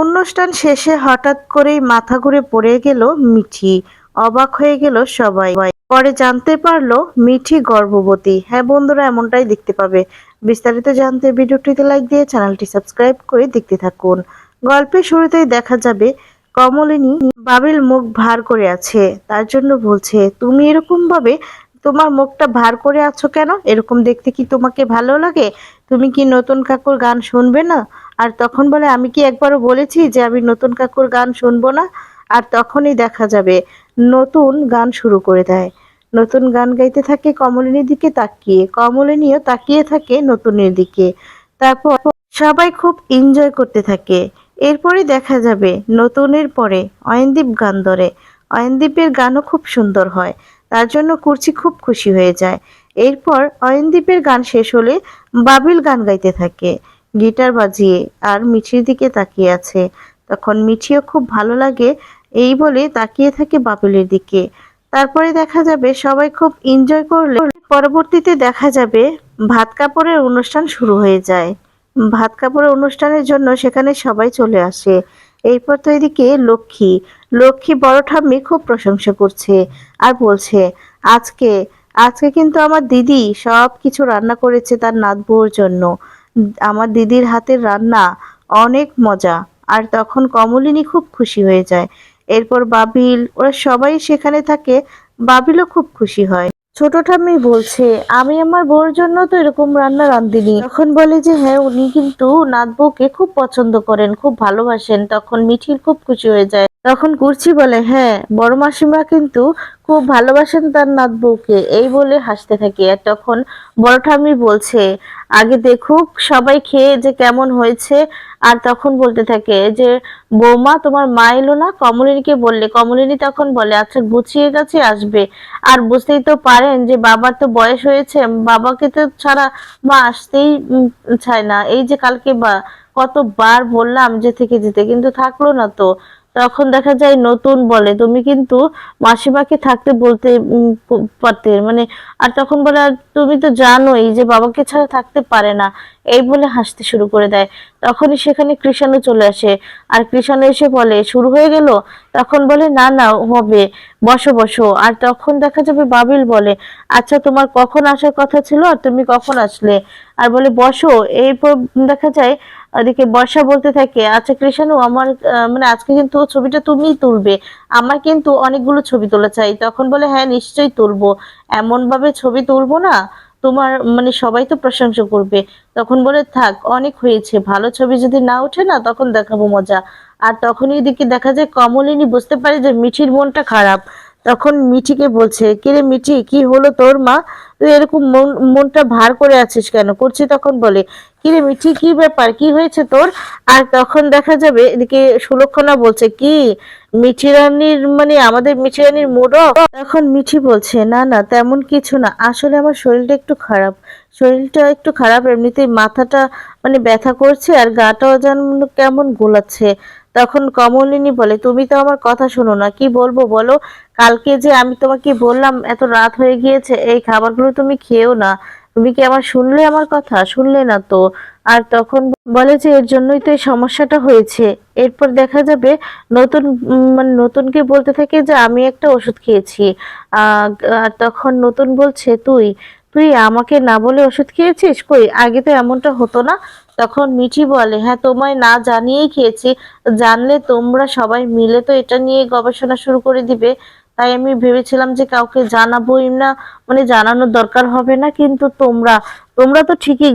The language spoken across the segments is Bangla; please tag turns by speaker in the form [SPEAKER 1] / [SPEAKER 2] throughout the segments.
[SPEAKER 1] অনুষ্ঠান শেষে হঠাৎ করেই মাথা ঘুরে পড়ে গেল মিঠি। অবাক হয়ে গেল সবাই। পরে জানতে পারল মিঠি গর্ভবতী। হ্যাঁ বন্ধুরা, এমনটাই দেখতে পাবে। বিস্তারিত জানতে ভিডিওটিতে লাইক দিয়ে চ্যানেলটি সাবস্ক্রাইব করে দেখতে থাকুন। গল্পের শুরুতেই দেখা যাবে, কমলিনী বাবিল মুখ ভার করে আছে। তার জন্য বলছে, তুমি এরকম ভাবে তোমার মুখটা ভার করে আছো কেন? এরকম দেখতে কি তোমাকে ভালো লাগে? তুমি কি নতুন কাকুর গান শুনবে না? আর তখন বলে, আমি কি একবারও বলেছি যে আমি নতুন কাকুর গান শুনব না? আর তখনই দেখা যাবে, নতুন গান শুরু করে দেয়। নতুন গান গাইতে থাকে কমলিনীর দিকে তাকিয়ে, কমলিনীও তাকিয়ে থাকে নতুনের দিকে। তারপর সবাই খুব এনজয় করতে থাকে। এরপরে দেখা যাবে, নতুনের পরে অয়নদীপ গান ধরে। অয়নদীপের গানও খুব সুন্দর হয়, তার জন্য কুর্চি খুব খুশি হয়ে যায়। এরপর অয়নদীপের গান শেষ হলে বাবিল গান গাইতে থাকে। গিটার বাজিয়ে আর মিঠির দিকে তাকিয়ে আছে। তখন মিঠিও খুব ভালো লাগে এই বলে তাকিয়ে থাকে বাবিলের দিকে। তারপরে দেখা যাবে সবাই খুব এনজয় করলে পরবর্তীতে দেখা যাবে ভাত কাপড়ের অনুষ্ঠান শুরু হয়ে যায়। ভাত কাপড়ের অনুষ্ঠানের জন্য সেখানে সবাই চলে আসে। এরপর তো এদিকে লক্ষ্মী। লক্ষ্মী বড় ঠাম্মি খুব প্রশংসা করছে আর বলছে, আজকে আজকে কিন্তু আমার দিদি সব কিছু রান্না করেছে তার নাত বউর জন্য। আমার দিদির হাতের রান্না অনেক মজা। আর তখন কমলিনী খুব খুশি হয়ে যায়। এরপর বাবিল, ওরা সবাই সেখানে থাকে, বাবিলও খুব খুশি হয়। ছোট ঠাম্মি বলছে, আমি আমার বউর জন্য তো এরকম রান্না রাঁধিনি। তখন বলে যে হ্যাঁ উনি কিন্তু নাত বউকে খুব পছন্দ করেন, খুব ভালোবাসেন। তখন মিঠির খুব খুশি হয়ে যায়। তখন কুর্চি বলে হ্যাঁ বড় মাসিমা কিন্তু খুব ভালোবাসেন তার নাত বউকে। এই বলে হাসতে থাকে। আর তখন বড় ঠাম্মি বলছে, আগে দেখুক সবাই খেয়ে যে কেমন হয়েছে। আর তখন বলতে থাকে যে, বৌমা, তোমার মা এলো না? কমলিনীকে বললে, কমলিনী তখন বলে আচ্ছা গুছিয়ে গেছে আসবে। আর বুঝতেই তো পারেন যে, বাবার তো বয়স হয়েছে, বাবাকে তো ছাড়া মা আসতেই চায় না। এই যে কালকে বা, কতবার বললাম যে, থেকে যেতে। কিন্তু থাকল না তো। তখন দেখা যায় নতুন বলে। তুমি কিন্তু মাসিমাকে থাকতে বলতে পারতে। মানে আর তখন বলে, আর তুমি তো জানোই যে বাবাকে ছাড়া থাকতে পারে না। এই বলে হাসতে শুরু করে দেয়। তখনই সেখানে কৃষাণু চলে আসে। আর কৃষাণু এসে বলে, শুরু হয়ে গেল? তখন বলে, না না, হবে। বসো বসো। আর তখন দেখা যাবে বাবিল বলে আচ্ছা তোমার কখন আসার কথা ছিল আর তুমি কখন আসলে? আর বলে, বসো। এরপর দেখা যায় ওদিকে বর্ষা বলতে থাকে আচ্ছা কৃষাণু, আমার মানে আজকে কিন্তু ছবিটা তুমিই তুলবে। আমার কিন্তু অনেকগুলো ছবি তোলা চাই। তখন বলে হ্যাঁ নিশ্চয়ই তুলবো। এমন ভাবে ছবি তুলবো না, তোমার মানে সবাই তো প্রশংসা করবে। তখন বলে, থাক, অনেক হয়েছে। ভালো ছবি যদি না ওঠে না, তখন দেখাবো মজা। আর তখনই এদিকে দেখা যায় কমলিনী বুঝতে পারে যে মিঠির মনটা খারাপ। তখন মিঠিকে বলছে, কিরে মিঠি, কি হলো তোর মা? তুই এরকম মন, মনটা ভার করে আছিস কেন? করছি তখন বলে, কিরে মিঠি, কি ব্যাপার? কি হয়েছে তোর? আর তখন দেখা যাবে এদিকে সুলক্ষণা বলছে, কি? মিঠি রানীর মানে আমাদের মিঠি রানীর মুড তখন মিঠি বলছে, না না, তেমন কিছু না। আসলে আমার শরীরটা একটু খারাপ। শরীরটা একটু খারাপ, এমনিতেই মাথাটা মানে ব্যথা করছে আর গাটাও যেন কেমন গোলাচ্ছে। তখন কমলিনী বলে, তুমি তো আমার কথা শোনো না, কি বলব বলো? কালকে যে আমি তোমাকে বললাম, এত রাত হয়ে গিয়েছে, এই খাবারগুলো তুমি খেও না। তুমি কি আমার শুনলে আমার কথা? শুনলে না তো। আর তখন বলে যে, এর জন্যই তো এই সমস্যাটা হয়েছে। এরপর দেখা যাবে, নতুন মানে নতুনকে বলতে থাকে যে, আমি একটা ওষুধ খেয়েছি। আর তখন নতুন বলছে, তুই তুই আমাকে না বলে ওষুধ খেয়েছিস? কই, আগে তো এমনটা হতো না। তখন মিঠি বলে হ্যাঁ তোমায় না জানিয়েই খেয়েছি। জানলে তোমরা সবাই মিলে তো এটা নিয়ে গবেষণা শুরু করে দিবে। তাই আমি ভেবেছিলাম যে কাউকে জানাবোই না। মানে জানানোর দরকার হবে না, কিন্তু তোমরা তোমরা তো ঠিকই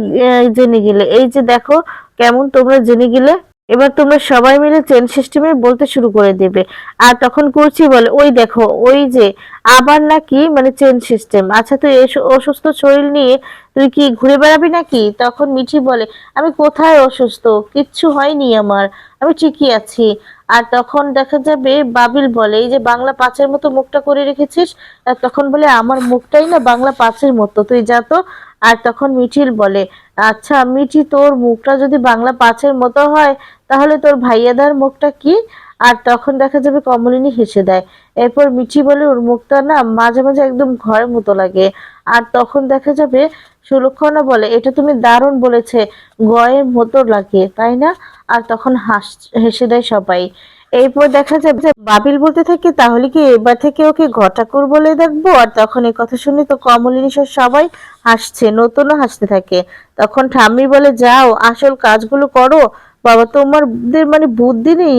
[SPEAKER 1] জেনে গেলে। এই যে দেখো, কেমন তোমরা জেনে গেলে এবার তোমরা সবাই মিলে চেন সিস্টেমে বলতে শুরু করে দেবে। আর তখন করছি বলে, ওই দেখো, ওই যে আবার নাকি মানে চেন সিস্টেম আচ্ছা তুই অসুস্থ শরীর নিয়ে তুই কি ঘুরে বেড়াবি নাকি? তখন মিঠি বলে, আমি কোথায় অসুস্থ? কিচ্ছু হয়নি আমার। আমি ঠিকই আছি। আর তখন দেখা যাবে বাবিল বলে, এই যে বাংলা পাঁচের মতো মুখটা করে রেখেছিস? তখন বলে, আমার মুখটাই না বাংলা পাঁচের মতো। তুই যা তো আর তখন মিঠিল বলে আচ্ছা মিঠি, তোর মুখটা যদি বাংলা পাঁচের মতো হয়, তাহলে তোর ভাইয়াদার মুখটা কি? আর তখন দেখা যাবে কমলিনী হেসে দেয়। এরপর মিঠি বলে, ওর মুখটা না মাঝে মাঝে একদম ঘরের মতো লাগে। আর তখন দেখা যাবে সুলক্ষণা বলে, এটা তুমি দারুণ বলেছে, গয়ের মতো লাগে, তাই না? আর তখন হাস, হেসে দেয় সবাই। এরপর দেখা যাবে বাবিল বলতে থাকে, তাহলে কি এবার থেকে ওকে ঘটাকুর বলে দেখব? আর তখন এই কথা শুনে তো কমলিনী সবাই হাসছে, নতুনও হাসতে থাকে। তখন ঠাম্মি বলে, যাও, আসল কাজগুলো করো। বাবা, তোমাদের মানে বুদ্ধি নেই।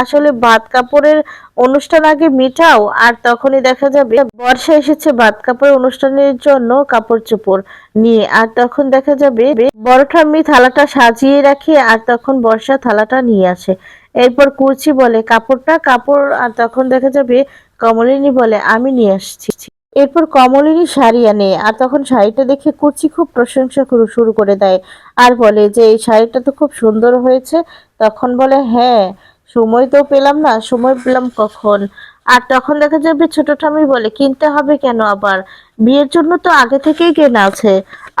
[SPEAKER 1] আসলে ভাত কাপড়ের অনুষ্ঠান আগে মিটাও। আর তখনই দেখা যাবে, বর্ষা এসেছে ভাত কাপড়ের অনুষ্ঠানের জন্য কাপড় চোপড় নিয়ে। আর তখন দেখা যাবে, বড় ঠাম্মি থালাটা সাজিয়ে রাখে, আর তখন বর্ষা থালাটা নিয়ে আসে। এরপর কুরচি বলে, কাপড়টা, কাপড়, আর তখন দেখা যাবে কমলিনী বলে, আমি নিয়ে আসছি। এরপর কমলিনী শাড়ি আনে, আর তখন শাড়িটা দেখে কুচি খুব প্রশংসা করে, শুরু করে দেয়। আর বলে যে, এই শাড়িটা তো খুব সুন্দর হয়েছে। তখন বলে হ্যাঁ সময় তো পেলাম না, সময় পেলাম কখন? আর তখন দেখা যাবে ছোট ঠামি বলে, কিনতে হবে কেন আবার? বিয়ের জন্য তো আগে থেকেই কেনা আছে।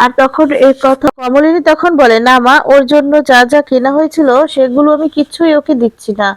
[SPEAKER 1] আর তখন এই কথা কমলিনী তখন বলে, না মা, ওর জন্য যা যা কেনা হয়েছিল সেগুলো আমি কিচ্ছুই ওকে দিচ্ছি না।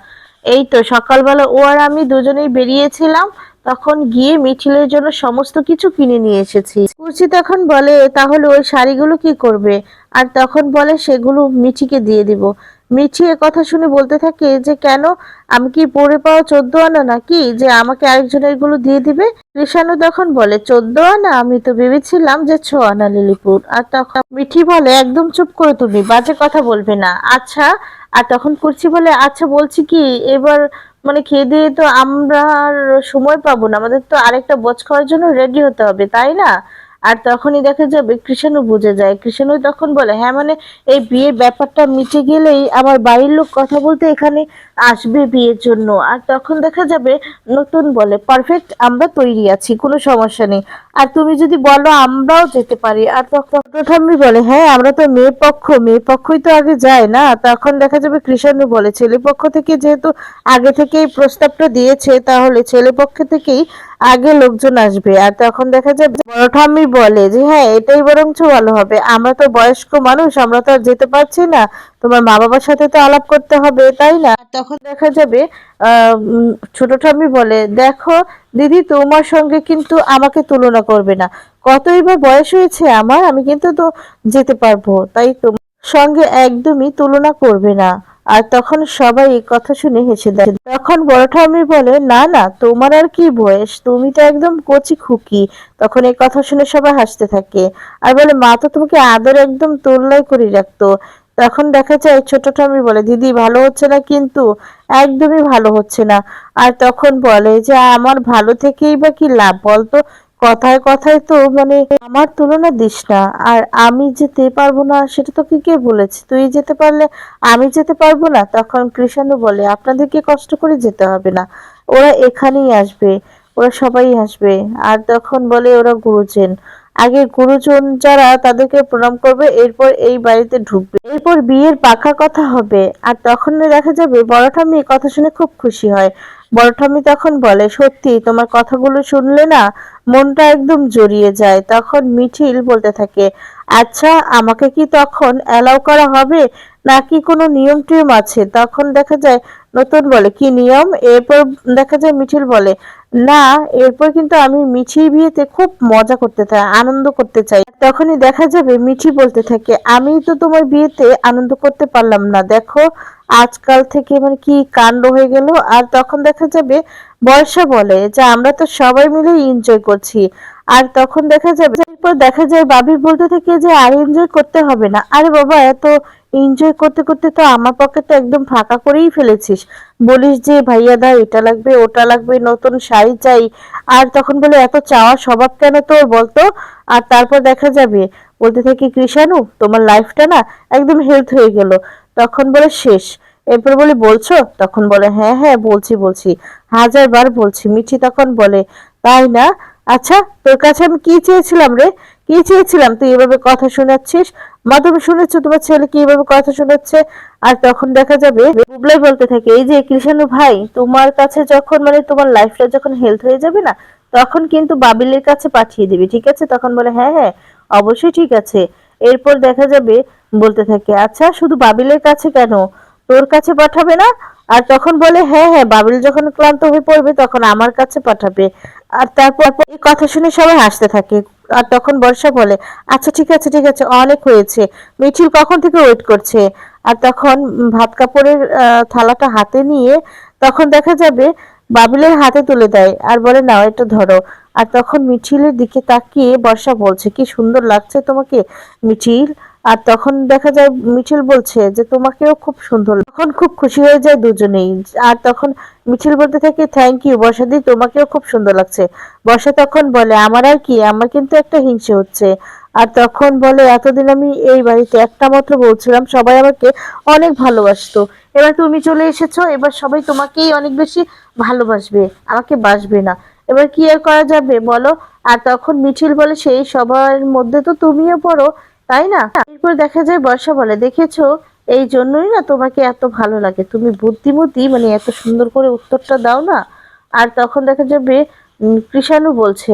[SPEAKER 1] এই তো সকালবেলা ও আর আমি দুজনেই বেরিয়েছিলাম, তখন গিয়ে মিছিলের জন্য সমস্ত কিছু কিনে নিয়ে এসেছি। কুচি তখন বলে, তাহলে ওই শাড়িগুলো কি করবে? আর তখন বলে, সেগুলো মিঠিকে দিয়ে দিব। মিঠি কথা শুনে বলতে থাকে যে, কেন আমি কি পরে পাওয়া চোদ্দ আনা নাকি? যে আমাকে আরেকজনেরগুলো দিয়ে দিবে? কৃষাণু তখন বলে, চোদ্দ আনা? আমি তো ভেবেছিলাম যে ছ আনা লিলিপুর। আর তখন মিঠি বলে, একদম চুপ করে তুমি, বাজে কথা বলবে না। আচ্ছা আর তখন কুর্চি বলে আচ্ছা বলছি কি, এবার মানে খেয়ে দিয়ে তো আমরা সময় পাবো না। আমাদের তো আরেকটা বোঝ খাওয়ার জন্য রেডি হতে হবে, তাই না? আর তখনই দেখা যাবে কৃষাণু বুঝে যায়। কৃষাণু তখন বলে হ্যাঁ মানে এই বিয়ের ব্যাপারটা মিটে গেলেই আমার বাড়ির লোক কথা বলতে এখানে আসবে বিয়ের জন্য। আর তখন দেখা যাবে নতুন বলে পারফেক্ট আমরা তৈরি আছি, কোনো সমস্যা নেই। আর তুমি যদি বলো, আমরাও যেতে পারি। আর তখন ঠাম্মি বলে হ্যাঁ আমরা তো মেয়ে পক্ষ মেয়ে পক্ষই তো আগে যায় না। তখন দেখা যাবে কৃষাণু বলে ছেলে পক্ষ থেকে যেহেতু আগে থেকেই প্রস্তাবটা দিয়েছে, তাহলে ছেলে পক্ষ থেকেই আগে লোকজন আসবে। আর তখন দেখা যাবে বড় ঠাম্মি বলে যে হ্যাঁ এটাই বরঞ্চ ভালো হবে। আমরা তো বয়স্ক মানুষ, আমরা তো আর যেতে পারছি না। তোমার মা বাবার সাথে তো আলাপ করতে হবে, তাই না? তখন দেখা যাবে ছোট ঠাম্মি বলে, দেখো, দিদি, তোমার সঙ্গে কিন্তু আমাকে তুলনা করবে না। কতই বা বয়স হয়েছে আমার, আমি কিন্তু তো যেতে পারব। তাই তোমার সঙ্গে একদমই তুলনা করবে না। আর তখন সবাই এই কথা শুনে হেসে দেয়। তখন বড় ঠাম্মি বলে, না না, তোমার আর কি বয়স? তুমি তো একদম কচি খুকি। তখন এই কথা শুনে সবাই হাসতে থাকে। আর বলে, মা তো তোমাকে আদর একদম তোল্লাই করে রাখতো। তখন দেখা যায়, ছোট ঠাম্মি বলে, দিদি, ভালো হচ্ছে না কিন্তু? একদমই ভালো হচ্ছে না। আর তখন বলে যে, আমার ভালো থেকেই বা কি লাভ বলতো? কথায় কথায় তো মানে আমার তুলনা দিস না। আর আমি যেতে পারব না, সেটা তোকে কে বলেছে? তুই যেতে পারলে আমি যেতে পারব না? তখন কৃষাণু বলে, আপনাদেরকে কষ্ট করে যেতে হবে না। ওরা এখানেই আসবে, ওরা সবাই আসবে। আর তখন বলে, ওরা গুরুজন। আগে গুরুজন যারা তাদেরকে প্রণাম করবে, এরপর এই বাড়িতে ঢুকবে। এরপর বিয়ের পাকা কথা হবে। আর তখন দেখা যাবে, বড় ঠাম্মি এই কথা শুনে খুব খুশি হয়। বড় ঠাম্মি তখন বলে, সত্যি, তোমার কথাগুলো শুনলে না মনটা একদম জড়িয়ে যায়। তখন মিঠিল বলতে থাকে আচ্ছা আমাকে কি তখন অ্যালাউ করা হবে? নাকি কোনো নিয়ম টিয়ম আছে? তখন দেখা যায়, নতুন বলে, কি নিয়ম? এরপর দেখা যায়, মিঠিল বলে, না, এরপর কিন্তু আমি মিঠির বিয়েতে খুব মজা করতে চাই, আনন্দ করতে চাই। তখনই দেখা যাবে, মিঠি বলতে থাকে আমি তো তোমার বিয়েতে আনন্দ করতে পারলাম না। দেখো আজকাল থেকে মানে কি কাণ্ড হয়ে গেল? আর তখন দেখা যাবে, বর্ষা বলে যে আমরা তো সবাই মিলে এনজয় করছি। আর তখন দেখা যাবে, এরপর দেখা যায় বাবি বলতে থাকে যে আর এনজয় করতে হবে না। আরে বাবা, এত এনজয় করতে করতে তো আমার পকেটটা একদম ফাঁকা করেই ফেলেছিস। বলিস যে, ভাইয়া দা, এটা লাগবে, ওটা লাগবে, নতুন শাড়ি চাই। আর তখন বলে, এত চাওয়া স্বভাব কেন তোর বলতো? আর তারপর দেখা যাবে, বলতে থাকি কৃষাণু তোমার লাইফটা না একদম হেলথ হয়ে গেল। তখন বলে, শেষ। এরপর বলে, বলছো? তখন বলে হ্যাঁ হ্যাঁ বলছি বলছি। হাজার বার বলছি। মিঠি তখন বলে, তাই না? আচ্ছা তোর কাছে আমি কি চেয়েছিলাম রে? কি চেয়েছিলাম? তুই এভাবে কথা শোনাচ্ছিস? মা তুমি শুনেছো তোমার ছেলে কি এভাবে কথা শোনাচ্ছে? আর তখন দেখা যাবে, বুবলাই বলতে থাকে, এই যে কৃষাণু ভাই, তোমার কাছে যখন মানে তোমার লাইফটা যখন হেলথ হয়ে যাবে না, তখন কিন্তু বাবিলের কাছে পাঠিয়ে দিবি, ঠিক আছে? তখন বলে হ্যাঁ হ্যাঁ অবশ্যই ঠিক আছে। এরপর দেখা যাবে বলতে থাকে আচ্ছা শুধু বাবিলের কাছে কেন? তোর কাছে পাঠাবে না? আর তখন বলে হ্যাঁ হ্যাঁ বাবিল যখন ক্লান্ত হয়ে পড়বে, তখন আমার কাছে পাঠাবে। আর তারপর এই কথা শুনে সবাই হাসতে থাকে। আর তখন বর্ষা বলে আচ্ছা ঠিক আছে ঠিক আছে, অনেক হয়েছে। মিঠিল কখন থেকে ওয়েট করছে? আর তখন ভাত কাপড়ের থালাটা হাতে নিয়ে তখন দেখা যাবে বাবিলের হাতে তুলে দেয় আর বলে, নাও, এটা ধরো। আর তখন মিছিলের দিকে তাকিয়ে বর্ষা বলছে, কি সুন্দর লাগছে তোমাকে মিছিল আর তখন দেখা যায় মিছিল বলছে যে, তোমাকেও খুব সুন্দর তখন খুব খুশি হয়ে যায় দুজনেই। আর তখন মিছিল বলতে থাকে থ্যাংক ইউ বর্ষাদি, তোমাকেও খুব সুন্দর লাগছে। বর্ষা তখন বলে, আমার আর কি, আমার কিন্তু একটা হিংসে হচ্ছে। আর তখন বলে, এতদিন আমি এই বাড়িতে একটা মাত্র বলছিলাম সবাই আমাকে অনেক ভালোবাসতো। এবার তুমি চলে এসেছ, এবার সবাই তোমাকেই অনেক বেশি ভালোবাসবে, আমাকে বাসবে না। এবার কি আর করা যাবে বলো? আর তখন মিছিল বলে, সেই সবার মধ্যে তো তুমিও পড়ো তাই না? এরপর দেখা যায়, বর্ষা বলে, দেখেছ, এই জন্যই না তোমাকে এত ভালো লাগে। তুমি বুদ্ধিমতি মানে এত সুন্দর করে উত্তরটা দাও না। আর তখন দেখা যাবে কৃষাণু বলছে,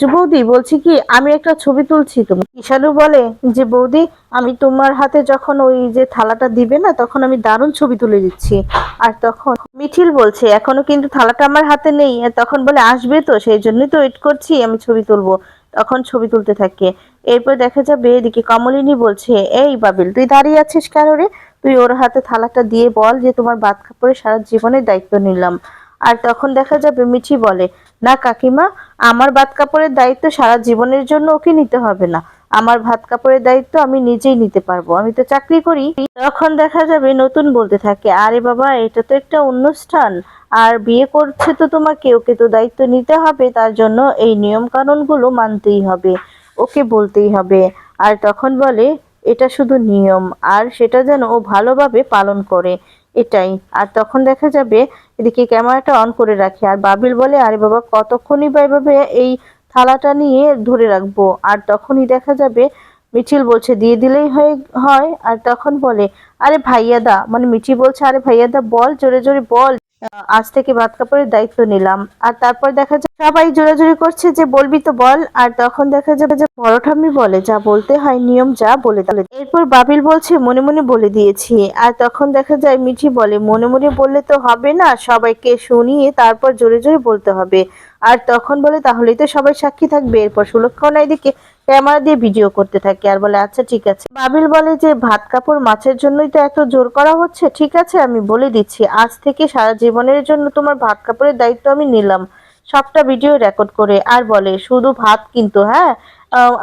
[SPEAKER 1] যে বৌদি, বলছি কি, আমি একটা ছবি তুলছি তুমি কৃষাণু বলে, যে বৌদি, আমি তোমার হাতে যখন ওই যে থালাটা দিবে না, তখন আমি দারুণ ছবি তুলে দিচ্ছি। আর তখন মিঠিল বলছে, এখনও কিন্তু থালাটা আমার হাতে নেই। তখন বলে, আসবে তো, সেই জন্যই তো ওয়েট করছি, আমি ছবি তুলবো। তখন ছবি তুলতে থাকে। এরপর দেখা যাবে এদিকে কমলিনী বলছে, এই বাবিল, তুই দাঁড়িয়ে আছিস কেন রে? তুই ওর হাতে থালাটা দিয়ে বল যে তোমার বাদ কাপড়ে সারা জীবনের দায়িত্ব নিলাম। আর তখন দেখা যাবে মিঠি বলে, না কাকিমা, আমার ভাত কাপড়ের দায়িত্ব সারা জীবনের জন্য ওকে নিতে হবে না। আমার ভাত কাপড়ের দায়িত্ব আমি নিজেই নিতে পারব। আমি তো চাকরি করি। তখন দেখা যাবে নতুন বলতে থাকে, আরে বাবা, এটা তো একটা অনুষ্ঠান আর বিয়ে করছে তো তোমাকে, ওকে তো দায়িত্ব নিতে হবে। তার জন্য এই নিয়ম কানুনগুলো মানতেই হবে। ওকে বলতেই হবে। আর তখন বলে, এটা শুধু নিয়ম, আর সেটা যেন ও ভালোভাবে পালন করে। এটাই। আর তখন দেখা যাবে, এদিকে ক্যামেরাটা অন করে রাখে, আর বাবিল বলে, আরে বাবা, কতক্ষণই বা এভাবে এই থালাটা নিয়ে ধরে রাখব? আর তখনই দেখা যাবে মিছিল বলছে, দিয়ে দিলেই হয়। আর তখন বলে, আরে ভাইয়াদা মানে মিঠি বলছে, আরে ভাইয়াদা, বল, জোরে জোরে বল। আজ থেকে ভাত কাপড়ের দায়িত্ব নিলাম। আর তারপর দেখা যায় সবাই জোরাজোরি করছে যে বলবি তো বল, আর তখন দেখা যাবে যে বড় ঠাম্মি বলে যা বলতে হয়, নিয়ম যা বলে দিলে এরপর বাবিল বলছে, মনে মনে বলে দিয়েছি। আর তখন দেখা যায় মিঠি বলে, মনে মনে বললে তো হবে না, সবাইকে শুনিয়ে তারপর জোরে জোরে বলতে হবে। আর তখন বলে, তাহলেই তো সবাই সাক্ষী থাকবে। এরপর সুলক্ষণা এদিকে ক্যামেরা দিয়ে ভিডিও করতে থাকে আর বলে আচ্ছা ঠিক আছে। বাবিল বলে যে, ভাত কাপড় মাছের জন্যই তো এত জোর করা হচ্ছে? ঠিক আছে, আমি বলে দিচ্ছি। আজ থেকে সারা জীবনের জন্য তোমার ভাত কাপড়ের দায়িত্ব আমি নিলাম। সবটা ভিডিও রেকর্ড করে। আর বলে, শুধু ভাত কিন্তু হ্যাঁ?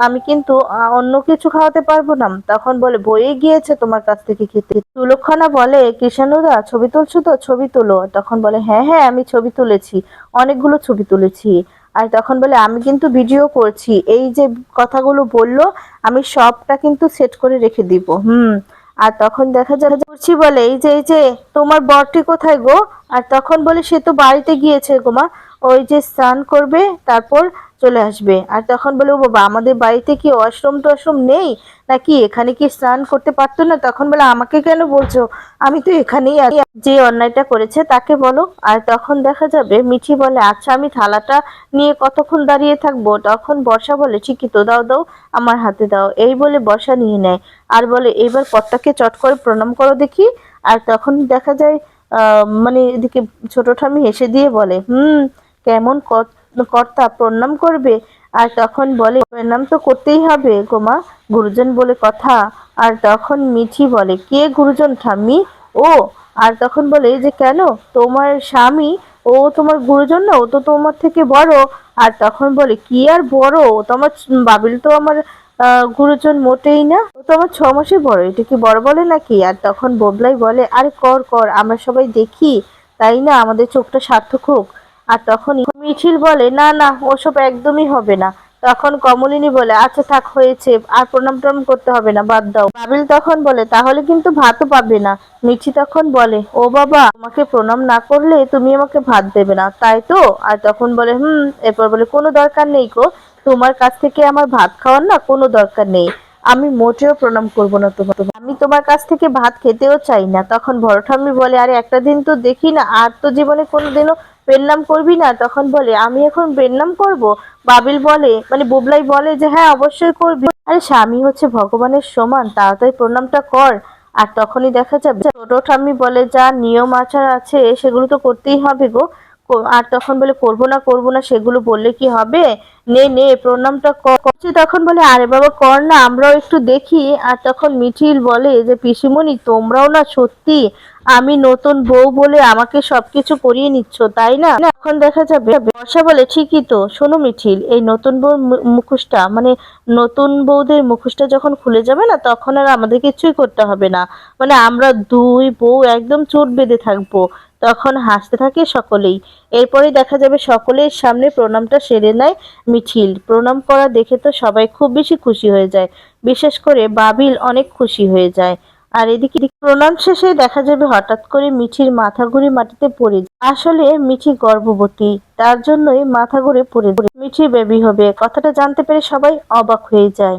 [SPEAKER 1] আমি কিন্তু অন্য কিছু খাওয়াতে পারব না। তখন বলে বয়ে গিয়েছে তোমার কাছ থেকে খেতে। সুলক্ষণা বলে কৃষাণুদা ছবি তুলছো তো? ছবি তোলো। তখন বলে হ্যাঁ হ্যাঁ আমি ছবি তুলেছি। অনেকগুলো ছবি তুলেছি। আর তখন বলে, আমি কিন্তু ভিডিও করছি, এই যে কথাগুলো বলল, আমি সবটা কিন্তু সেট করে রেখে দিব। হুম। আর তখন দেখা যাবে করছি বলে, এই যে এই যে, তোমার বরটি কোথায় গো? আর তখন বলে, সে তো বাড়িতে গিয়েছে গোমা ওই যে স্নান করবে, তারপর চলে আসবে। আর তখন বলে, ও বাবা, আমাদের বাড়িতে কি ওয়াশরুম টশরুম নেই? নাকি এখানে কি স্নান করতে পারতো না? তখন বলে, আমাকে কেন বলছো? আমি তো এখানেই যে অন্যায়টা করেছে তাকে বলো। আর তখন দেখা যাবে, মিঠি বলে আচ্ছা আমি থালাটা নিয়ে কতক্ষণ দাঁড়িয়ে থাকব? তখন বর্ষা বলে ঠিকই তো, দাও দাও, আমার হাতে দাও। এই বলে বর্ষা নিয়ে নেয়। আর বলে এবার কর্তাকে চট করে প্রণাম করো দেখি। আর তখন দেখা যায় মানে এদিকে ছোট ঠামি হেসে দিয়ে বলে, হুম, কেমন কর- কর্তা প্রণাম করবে আর তখন বলে, প্রণাম তো করতেই হবে গোমা গুরুজন বলে, কথা। আর তখন মিঠি বলে, কে গুরুজন ঠাম্মি? ও। আর তখন বলে যে কেন? তোমার স্বামী? ও তোমার গুরুজন না? ও তো তোমার থেকে বড়। আর তখন বলে, কি আর বড়? ও তো আমার বাবিল তো আমার গুরুজন মোটেই না। ও তো আমার ছ মাসে বড়। এটা কি বড় বলে নাকি? আর তখন ববলাই বলে, আরে কর কর, আমরা সবাই দেখি। তাই না? আমাদের চোখটা সার্থক হোক। আর তখন মিছিল বলে, না না, ওসব একদমই হবে না। তখন কমলিনী বলে আচ্ছা থাক, হয়েছে, আর প্রণাম টনাম করতে হবে না, বাদ দাও। বাবিল তখন বলে, তাহলে কিন্তু ভাতও পাবে না। মিঠি তখন বলে, ও বাবা তোমাকে প্রণাম না করলে তুমি আমাকে ভাত দেবে না, তাই তো? আর তখন বলে, হুম, এরপর বলে, কোনো দরকার নেই গো, তোমার কাছ থেকে আমার ভাত খাওয়ার না কোনো দরকার নেই। আমি মোটেও প্রণাম করব না তোমার আমি তোমার কাছ থেকে ভাত খেতেও চাই না। তখন বড় ঠাম্মি বলে, আরে, একটা দিন তো দেখি না, আর তো জীবনে কোনোদিনও পেন্নাম করবি না? তখন বলে, আমি এখন পেন্নাম করব? বাবিল বলে মানে বুবলাই বলে যে হ্যাঁ অবশ্যই করবি। আরে স্বামী হচ্ছে ভগবানের সমান, তাড়াতাড়ি প্রণামটা কর। আর তখনই দেখা যাবে, ছোট ঠাম্মি বলে, যা নিয়ম আচার আছে, সেগুলো তো করতেই হবে গো। আর তখন বলে, করব না করব না, সেগুলো বললে কি হবে? নে নে, প্রণামটা কর। করছে তখন বলে, আরে বাবা, কর না, আমরাও একটু দেখি। আর তখন মিঠিল বলে, যে পিসিমণি, তোমরাও না সত্যি আমি নতুন বউ বলে আমাকে সবকিছু করিয়ে নিচ্ছ, তাই না, এখন দেখা যাবে। বর্ষা বলে, ঠিকই তো, শোনো মিঠিল, এই নতুন বউর মু- মুখোশটা মানে নতুন বউদের মুখোশটা যখন খুলে যাবে না, তখন আর আমাদের কিছুই করতে হবে না। মানে আমরা দুই বউ একদম চোট বেঁধে থাকব। তখন হাসতে থাকে সকলেই। এরপরেই দেখা যাবে সকলের সামনে প্রণামটা সেরে নেয় মিছিল প্রণাম করা দেখে তো সবাই খুব বেশি খুশি হয়ে যায়। বিশেষ করে বাবিল অনেক খুশি হয়ে যায়। আর এদিকে প্রণাম শেষে দেখা যাবে হঠাৎ করে মিঠির মাথা ঘুরে মাটিতে পড়ে যায়। আসলে মিঠি গর্ভবতী, তার জন্যই মাথা ঘুরে পড়ে মিঠি বেবি হবে। কথাটা জানতে পেরে সবাই অবাক হয়ে যায়।